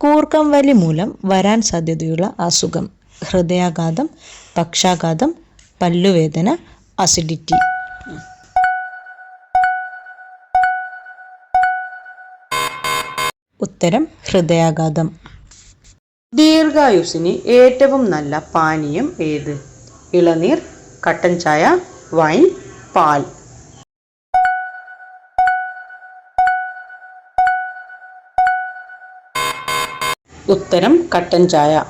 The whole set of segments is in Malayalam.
കൂർക്കം വലി മൂലം വരാൻ സാധ്യതയുള്ള അസുഖം ഹൃദയാഘാതം പക്ഷാഘാതം പല്ലുവേദന അസിഡിറ്റി ഉത്തരം ഹൃദയാഘാതം. ദീർഘായുസിന് ഏറ്റവും നല്ല പാനീയം ഏത്? ഇളനീർ കട്ടൻ ചായ വൈൻ പാൽ. ഉത്തരം കട്ടൻ ചായ.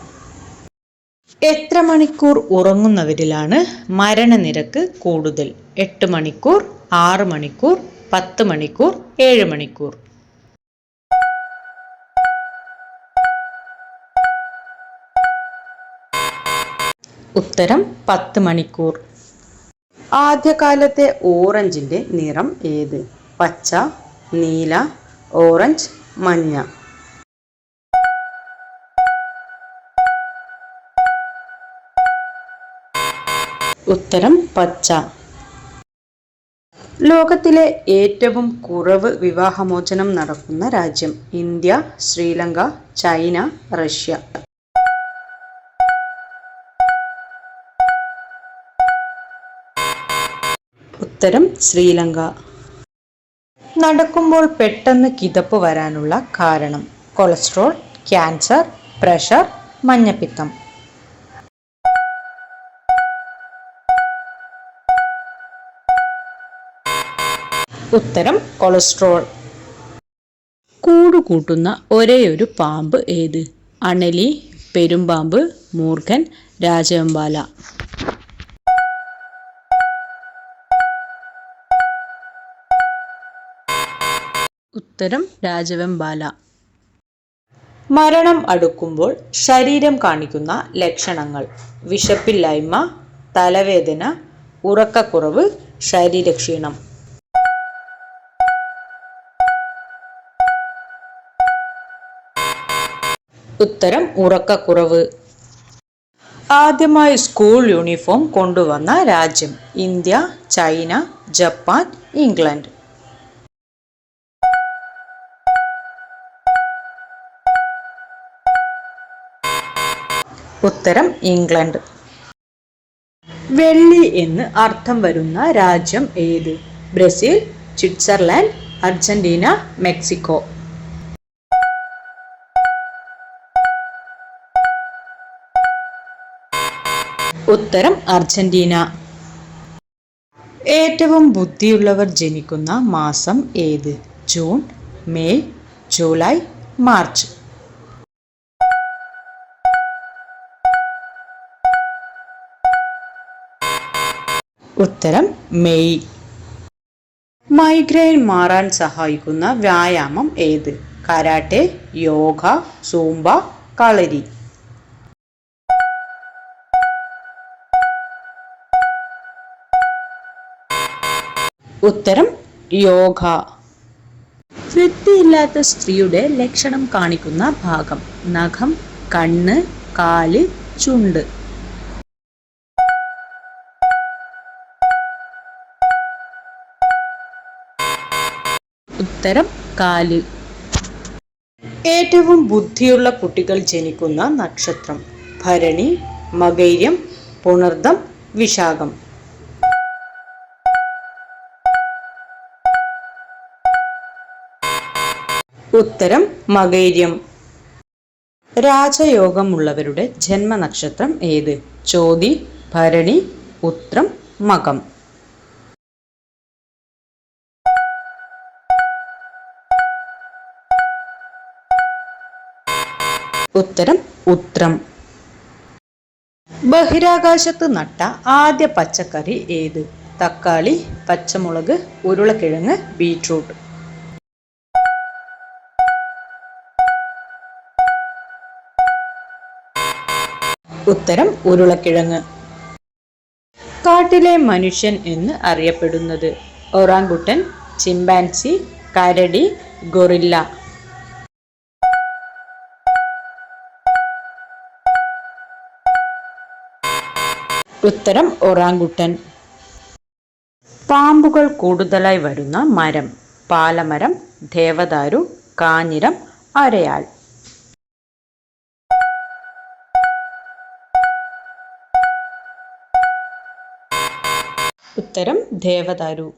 എത്ര മണിക്കൂർ ഉറങ്ങുന്നവരിലാണ് മരണനിരക്ക് കൂടുതൽ? എട്ട് മണിക്കൂർ ആറ് മണിക്കൂർ പത്ത് മണിക്കൂർ ഏഴ് മണിക്കൂർ. ഉത്തരം പത്ത് മണിക്കൂർ. ആദ്യകാലത്തെ ഓറഞ്ചിന്റെ നിറം ഏത്? പച്ച നീല ഓറഞ്ച് മഞ്ഞ. ഉത്തരം പച്ച. ലോകത്തിലെ ഏറ്റവും കുറവ് വിവാഹമോചനം നടക്കുന്ന രാജ്യം ഇന്ത്യ ശ്രീലങ്ക ചൈന റഷ്യ. ഉത്തരം ശ്രീലങ്ക. നടക്കുമ്പോൾ പെട്ടെന്ന് കിതപ്പ് വരാനുള്ള കാരണം. കൊളസ്ട്രോൾ ക്യാൻസർ പ്രഷർ മഞ്ഞപ്പിത്തം. ഉത്തരം കൊളസ്ട്രോൾ. കൂടുകൂട്ടുന്ന ഒരേയൊരു പാമ്പ് ഏത്? അണലി പെരുമ്പാമ്പ് മൂർഖൻ രാജവെമ്പാല. ഉത്തരം രാജവെമ്പാല. മരണം അടുക്കുമ്പോൾ ശരീരം കാണിക്കുന്ന ലക്ഷണങ്ങൾ. വിശപ്പില്ലായ്മ തലവേദന ഉറക്കക്കുറവ് ശരീരക്ഷീണം. ഉത്തരം ഉറക്കക്കുറവ്. ആദ്യമായി സ്കൂൾ യൂണിഫോം കൊണ്ടുവന്ന രാജ്യം ഇന്ത്യ ചൈന ജപ്പാൻ ഇംഗ്ലണ്ട്. ഉത്തരം ഇംഗ്ലണ്ട്. വെള്ളി എന്ന് അർത്ഥം വരുന്ന രാജ്യം ഏത്? Brazil Switzerland Argentina Mexico. ഉത്തരം അർജന്റീന. ഏറ്റവും ബുദ്ധിയുള്ളവർ ജനിക്കുന്ന മാസം ഏത്? June May July March. ഉത്തരം മെയ്. മൈഗ്രെയിൻ മാറാൻ സഹായിക്കുന്ന വ്യായാമം ഏത്? Karate yoga Zumba Kalari. ഉത്തരം യോഗ. വൃത്തിയില്ലാത്ത സ്ത്രീയുടെ ലക്ഷണം കാണിക്കുന്ന ഭാഗം. നഖം കണ്ണ് കാൽ ചുണ്ട്. ഉത്തരം കാൽ. ഏറ്റവും ബുദ്ധിയുള്ള കുട്ടികൾ ജനിക്കുന്ന നക്ഷത്രം. ഭരണി മകൈര്യം പുണർദം വിശാഖം. ഉത്തരം മകൈര്യം. രാജയോഗമുള്ളവരുടെ ജന്മനക്ഷത്രം ഏത്? ചോതി ഭരണി ഉത്രം മകം. ഉത്തരം ഉത്രം. ബഹിരാകാശത്ത് നട്ട ആദ്യ പച്ചക്കറി ഏത്? തക്കാളി പച്ചമുളക് ഉരുളക്കിഴങ്ങ് ബീട്രൂട്ട്. ഉത്തരം ഉരുളക്കിഴങ്ങ്. കാട്ടിലെ മനുഷ്യൻ എന്ന് അറിയപ്പെടുന്നത് ഒറാങ്കുട്ടൻ ചിമ്പാൻസി കരടി ഗൊറില്ല. ഉത്തരം ഒറാങ്കുട്ടൻ. പാമ്പുകൾ കൂടുതലായി വരുന്ന മരം പാലമരം ദേവദാരു കാഞ്ഞിരം അരയാൽ. ഉത്തരം ദേവദാരു.